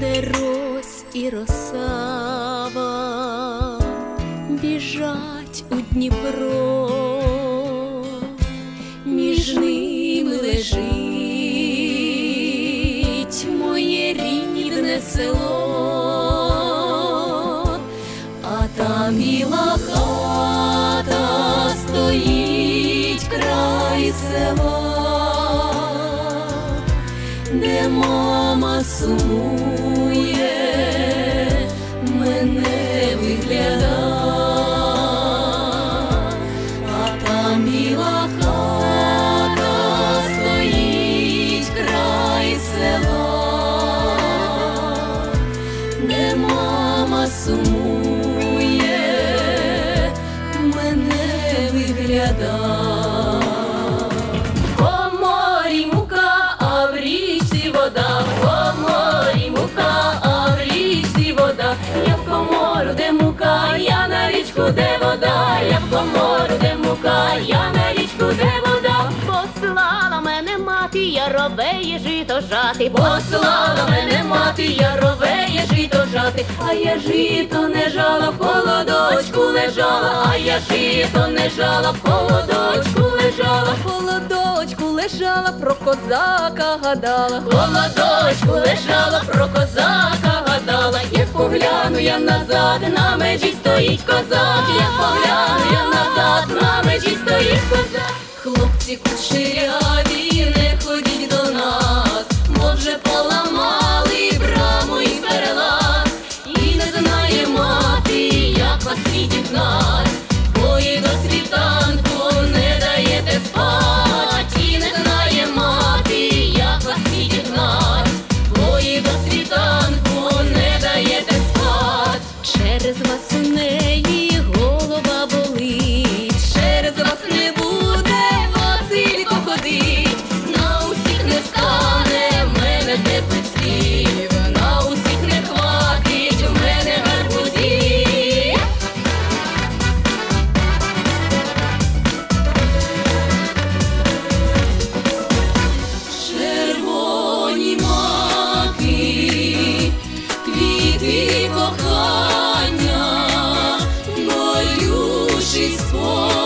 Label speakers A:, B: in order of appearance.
A: де рось і росава біжать у Дніпро, між ними лежить моє рідне село, а там біла хата стоїть край села де мама сумує, мене вигляда, а там біла хата стоїть край села, де мама сумує, мене вигляда. Де вода, я в комору, де мука, я на річку, де вода.
B: Послала мене мати, я ровеє жито жати,
A: Послала мене мати, я ровеє жито жати, а я жито не жала, в холодочку лежала, а я жито не жала, в холодочку лежала, в холодочку лежала, про козака гадала, в холодочку лежала, про козака гадала, як погляну я назад, на межі стоїть козак, як погляну я назад, на межі стоїть козак. Хлопці кучеряві, Божий спор.